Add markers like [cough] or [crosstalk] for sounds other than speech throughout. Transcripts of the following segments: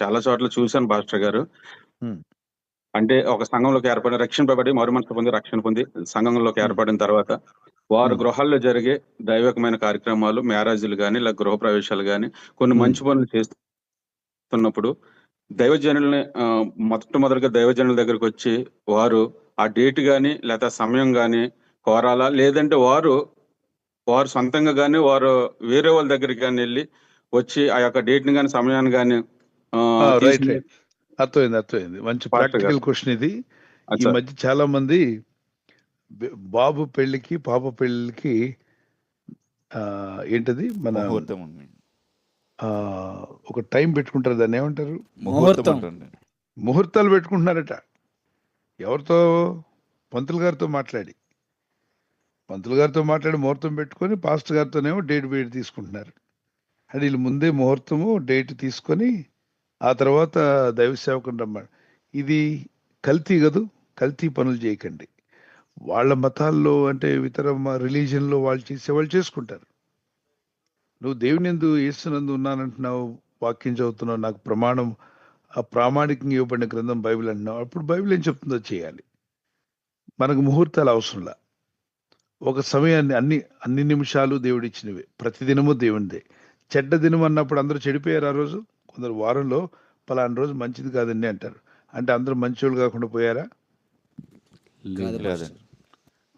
చాలా చోట్ల చూశాను పాస్టర్ గారు. అంటే ఒక సంఘంలోకి ఏర్పడి రక్షింపబడి మరు మనసు పొంది రక్షణ పొంది సంఘంలోకి. ఏర్పడిన తర్వాత వారు. గృహాల్లో జరిగే దైవికమైన కార్యక్రమాలు మ్యారేజ్లు కానీ ఇలా గృహ ప్రవేశాలు కానీ కొన్ని. మంచి పనులు చేస్తున్నప్పుడు దైవజనుల్ని మొట్టమొదటిగా దైవజనుల దగ్గరికి వచ్చి వారు ఆ డేట్ కానీ లేదా సమయం కానీ కోరాలా లేదంటే వారు వారు సొంతంగా కానీ వారు వేరే వాళ్ళ దగ్గరికి కానీ వెళ్ళి వచ్చి ఆ యొక్క డేట్ని కానీ సమయాన్ని కానీ రైట్ రైట్ అర్థమైంది అర్థమైంది. మంచి. ప్రాక్టికల్ క్వశ్చన్ ఇది. ఈ మధ్య చాలా మంది బాబు పెళ్ళికి పాప పెళ్ళికి ఆ, ఏంటది? మన ఒక టైం పెట్టుకుంటారు దాన్ని ఏమంటారు. ముహూర్తాలు పెట్టుకుంటున్నారట. ఎవరితో? పంతులు గారితో మాట్లాడి. పంతులు గారితో మాట్లాడి ముహూర్తం పెట్టుకొని పాస్టర్ గారితోనేమో డేట్ బేట్ తీసుకుంటున్నారు. అంటే వీళ్ళు ముందే ముహూర్తము డేట్ తీసుకొని ఆ తర్వాత దైవ సేవకుని రమ్మాడు. ఇది కల్తీ కదూ? కల్తీ పనులు చేయకండి. వాళ్ళ మతాల్లో అంటే ఇతర రిలీజన్లో వాళ్ళు చేసే వాళ్ళు చేసుకుంటారు. నువ్వు దేవుని ఎందు యేసునందు ఉన్నానంటున్నావు వాక్యం చదువుతున్నావు నాకు ప్రమాణం ఆ ప్రామాణికంగా ఇవ్వబడిన గ్రంథం బైబిల్ అంటున్నావు. అప్పుడు బైబిల్ ఏం చెప్తుందో చేయాలి. మనకు ముహూర్తాలు అవసరంలా. ఒక సమయాన్ని అన్ని అన్ని నిమిషాలు దేవుడిచ్చినవే. ప్రతిదినము దేవునిదే. చెడ్డ దినం అన్నప్పుడు అందరూ చెడిపోయారు ఆ రోజు? కొందరు వారంలో పలానా రోజు మంచిది కాదండి అంటారు. అంటే అందరూ మంచోళ్ళు కాకుండా పోయారా?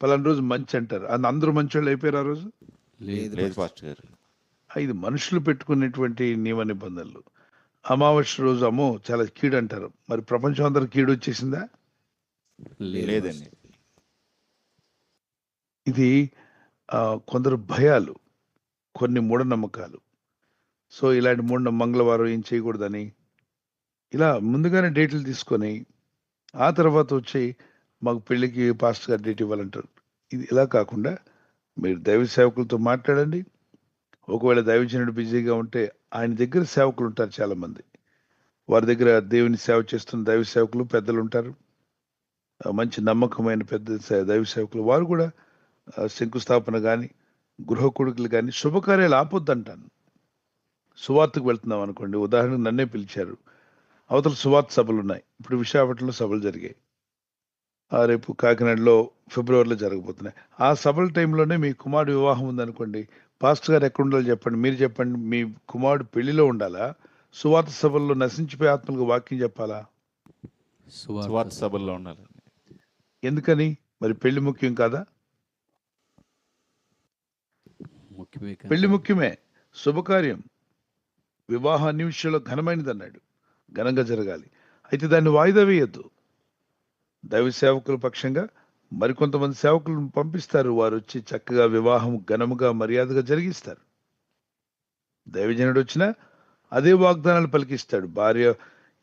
పలానా రోజు మంచి అంటారు. అందరూ మంచోళ్ళు అయిపోయారు ఆ రోజు? ఇది మనుషులు పెట్టుకునేటువంటి నియమ నిబంధనలు. అమావాస్య రోజు అమ్మో చాలా కీడు అంటారు. మరి ప్రపంచం అందరూ కీడు వచ్చేసిందా? లేదండి. ఇది కొందరు భయాలు కొన్ని మూఢనమ్మకాలు. సో ఇలాంటి మూడు మంగళవారం ఏం చేయకూడదని. ఇలా ముందుగానే డేట్లు తీసుకొని ఆ తర్వాత వచ్చి మాకు పెళ్ళికి పాస్టర్ గారు డేట్ ఇవ్వాలంటారు. ఇది ఇలా కాకుండా మీరు దైవ సేవకులతో మాట్లాడండి. ఒకవేళ దైవజనుడు బిజీగా ఉంటే ఆయన దగ్గర సేవకులు ఉంటారు చాలామంది. వారి దగ్గర దేవుని సేవ చేస్తున్న దైవ సేవకులు పెద్దలు ఉంటారు. మంచి నమ్మకమైన పెద్ద దైవ సేవకులు. వారు కూడా శంకుస్థాపన కానీ గృహ కొడుకులు కానీ శుభకార్యాలు ఆపొద్దంటాను. సువార్తకు వెళ్తున్నాం అనుకోండి. ఉదాహరణకు నన్నే పిలిచారు. అవతల సువార్త సభలు ఉన్నాయి ఇప్పుడు విశాఖపట్నంలో సభలు జరిగాయి. ఆ, రేపు కాకినాడలో ఫిబ్రవరిలో జరగబోతున్నాయి. ఆ సభల టైంలోనే మీ కుమారుడు వివాహం ఉందనుకోండి. పాస్టర్ గారు ఎక్కడ ఉండాలో చెప్పండి. మీరు చెప్పండి. మీ కుమారుడు పెళ్ళిలో ఉండాలా? సువార్త సభల్లో నశించిపోయే ఆత్మలకు వాక్యం చెప్పాలా? స్వార్థ సభల్లో ఉండాలండి ఎందుకని? మరి పెళ్ళి ముఖ్యం కాదా. పెళ్ళి ముఖ్యమే. శుభకార్యం. వివాహ నిమిషంలో ఘనమైనది అన్నాడు ఘనంగా జరగాలి. అయితే దాన్ని వాయిదా వేయద్దు. దైవ సేవకుల పక్షంగా మరికొంతమంది సేవకులను పంపిస్తారు. వారు వచ్చి చక్కగా వివాహం ఘనముగా మర్యాదగా జరిగిస్తారు. దైవజనుడు వచ్చినా అదే వాగ్దానాలు పలికిస్తాడు. భార్య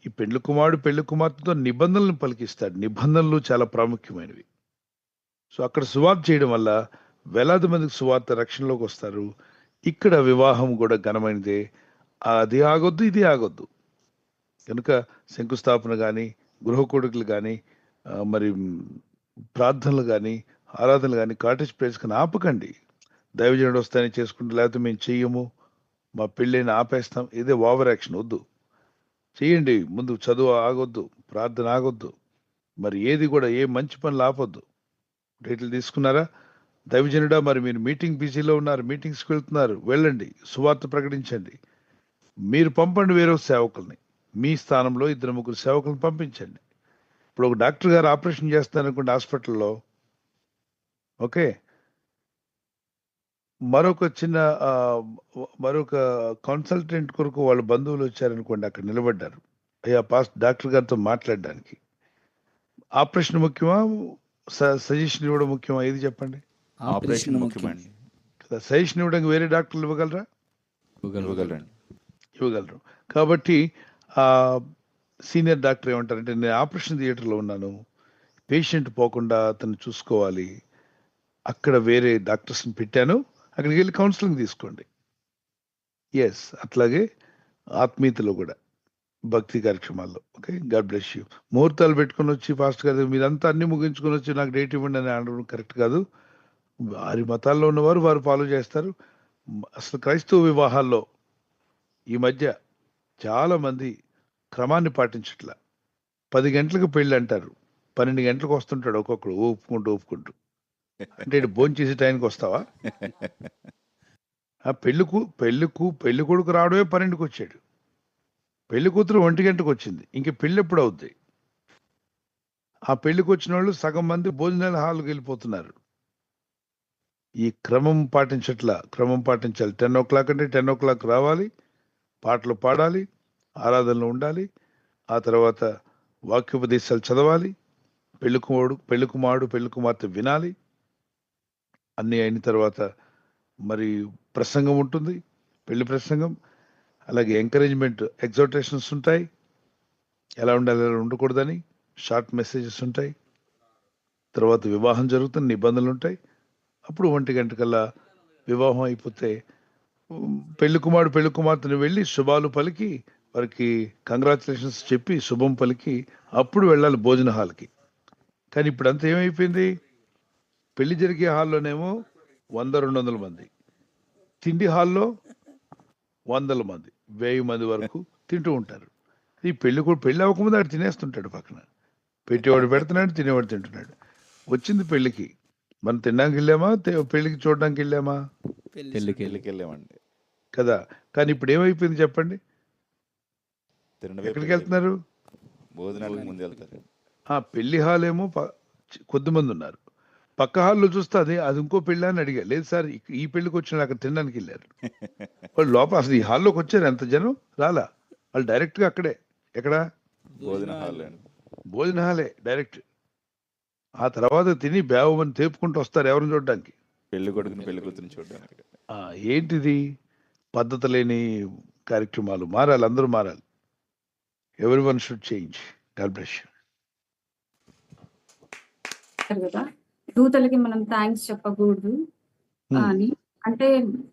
ఈ పెళ్ళి కుమారుడు పెళ్ళి కుమార్తెతో నిబంధనలను పలికిస్తాడు. నిబంధనలు చాలా ప్రాముఖ్యమైనవి. సో అక్కడ సువార్త చేయడం వల్ల వేలాది మందికి సువార్త రక్షణలోకి వస్తారు. ఇక్కడ వివాహం కూడా ఘనమైనదే. అది ఆగొద్దు ఇది ఆగొద్దు. కనుక శంకుస్థాపన కానీ గృహ కొడుకులు కానీ మరి ప్రార్థనలు కానీ ఆరాధనలు కానీ కాటేజ్ ప్లేస్ కానీ ఆపకండి. దైవజనుడు వస్తాయని చేసుకుంటే లేకపోతే మేము చెయ్యము. మా పెళ్ళైన ఆపేస్తాం. ఇదే ఓవర్ యాక్షన్. వద్దు. చేయండి ముందు చదువు ఆగొద్దు. ప్రార్థన ఆగొద్దు. మరి ఏది కూడా ఏ మంచి పనులు ఆపొద్దు. డేట్లు తీసుకున్నారా? దైవజనుడా మరి మీరు మీటింగ్ బిజీలో ఉన్నారు. మీటింగ్స్కి వెళ్తున్నారు. వెళ్ళండి. సువార్త ప్రకటించండి. మీరు పంపండి వేరే సేవకుల్ని. మీ స్థానంలో ఇద్దరు ముగ్గురు సేవకులను పంపించండి. ఇప్పుడు ఒక డాక్టర్ గారు ఆపరేషన్ చేస్తారనుకోండి హాస్పిటల్లో. ఓకే. మరొక చిన్న మరొక కన్సల్టెంట్ కొరకు వాళ్ళ బంధువులు వచ్చారనుకోండి అక్కడ నిలబడ్డారు. అయ్యా పాస్ డాక్టర్ గారితో మాట్లాడడానికి. ఆపరేషన్ ముఖ్యమా? సజెషన్ ఇవ్వడం ముఖ్యమా? ఏది చెప్పండి? ఆపరేషన్ ముఖ్యమండి. కదా సజెషన్ ఇవ్వడానికి వేరే డాక్టర్లు ఇవ్వగలరా? ఇవ్వగలరండి ఇవ్వగలరు. కాబట్టి సీనియర్ డాక్టర్ ఏమంటారంటే నేను ఆపరేషన్ థియేటర్లో ఉన్నాను. పేషెంట్ పోకుండా అతను చూసుకోవాలి. అక్కడ వేరే డాక్టర్స్ని పెట్టాను. అక్కడికి వెళ్ళి కౌన్సిలింగ్ తీసుకోండి. ఎస్ అట్లాగే ఆత్మీయతలో కూడా భక్తి కార్యక్రమాల్లో. ఓకే గాడ్ బ్లెస్ యూ ముహూర్తాలు పెట్టుకొని వచ్చి ఫాస్ట్ కాదు మీరంతా అన్ని ముగించుకొని వచ్చి నాకు డేట్ ఇవ్వండి అని అనడం కరెక్ట్ కాదు. వారి మతాల్లో ఉన్నవారు వారు ఫాలో చేస్తారు. అసలు క్రైస్తవ వివాహాల్లో ఈ మధ్య చాలామంది క్రమాన్ని పాటించట్లా. పది గంటలకు పెళ్ళి అంటారు. పన్నెండు గంటలకు వస్తుంటాడు ఒక్కొక్కడు ఊపుకుంటూ ఊపుకుంటూ. అంటే ఇటు భోజనం చేసే టైంకి వస్తావా? ఆ పెళ్ళికు పెళ్ళికు పెళ్ళి కొడుకు రావడమే పన్నెండుకి వచ్చాడు. పెళ్ళి కూతురు ఒంటి గంటకు వచ్చింది. ఇంక పెళ్ళి ఎప్పుడు అవుద్ది? ఆ పెళ్ళికి వచ్చిన వాళ్ళు సగం మంది భోజనాల హాల్కి వెళ్ళిపోతున్నారు. ఈ క్రమం పాటించట్లా. క్రమం పాటించాలి. టెన్ ఓ క్లాక్ అంటే టెన్ ఓ క్లాక్ రావాలి. పాటలు పాడాలి ఆరాధనలు ఉండాలి ఆ తర్వాత వాక్యోపదేశాలు చదవాలి పెళ్ళి కుమారుడు పెళ్ళి కుమారుడు పెళ్ళి కుమార్తె వినాలి. అన్నీ అయిన తర్వాత మరి ప్రసంగం ఉంటుంది పెళ్ళి ప్రసంగం. అలాగే ఎంకరేజ్మెంట్ ఎగ్జాటేషన్స్ ఉంటాయి. ఎలా ఉండాలి ఎలా ఉండకూడదని షార్ట్ మెసేజెస్ ఉంటాయి. తర్వాత వివాహం జరుగుతున్న నిబంధనలు ఉంటాయి. అప్పుడు ఒంటి గంటకల్లా వివాహం అయిపోతే పెళ్ళి కుమారుడు పెళ్ళి కుమార్తెను వెళ్ళి శుభాలు పలికి వారికి కంగ్రాచులేషన్స్ చెప్పి శుభం పలికి అప్పుడు వెళ్ళాలి భోజన హాల్కి. కానీ ఇప్పుడు అంత ఏమైపోయింది? పెళ్ళి జరిగే హాల్లోనేమో వంద రెండు వందల మంది. తిండి హాల్లో వందల మంది వెయ్యి మంది వరకు తింటూ ఉంటారు. ఈ పెళ్ళి కూడా పెళ్ళి అవ్వకముందు ఆడు తినేస్తుంటాడు పక్కన. పెట్టేవాడు పెడుతున్నాడు తినేవాడు తింటున్నాడు. వచ్చింది పెళ్ళికి. మనం తినడానికి వెళ్ళామా? పెళ్ళికి పెళ్ళికి చూడడానికి వెళ్ళామా? పెళ్ళికి పెళ్ళికి వెళ్ళామండి కదా కానీ ఇప్పుడు ఏమైపోయింది చెప్పండి? ఎక్కడికి. వెళ్తున్నారు? భోజనాలకు ముందు వెళ్తారు. ఆ పెళ్ళి హాల్ ఏమో ప- చి- కొద్దిమంది ఉన్నారు. పక్క హాల్లో చూస్తే అదే అది ఇంకో పెళ్ళి అని అడిగా. లేదు సార్ ఇక్- ఈ పెళ్ళికి వచ్చిన అక్కడ తినడానికి వెళ్ళారు. [laughs] వాళ్ళు లోపల అసలు ఈ హాల్లోకి వచ్చారు ఎంత జనం? రాలా. వాళ్ళు డైరెక్ట్గా అక్కడే. ఎక్కడ? భోజన హాల్ అండి. భోజన హాలే డైరెక్ట్. ఆ తర్వాత తిని బేవమని తేపుకుంటూ వస్తారు ఎవరిని చూడడానికి. పెళ్ళి కొడుకుని పెళ్ళి కూతురు చూడడానికి. ఆ, ఏంటిది? పద్ధతి లేని కార్యక్రమాలు మారాలి అందరూ మారాలి. ఎవరి one should change God bless కదా? దూతలకి మనం థ్యాంక్స్ చెప్పకూడదు Hmm. అని. అంటే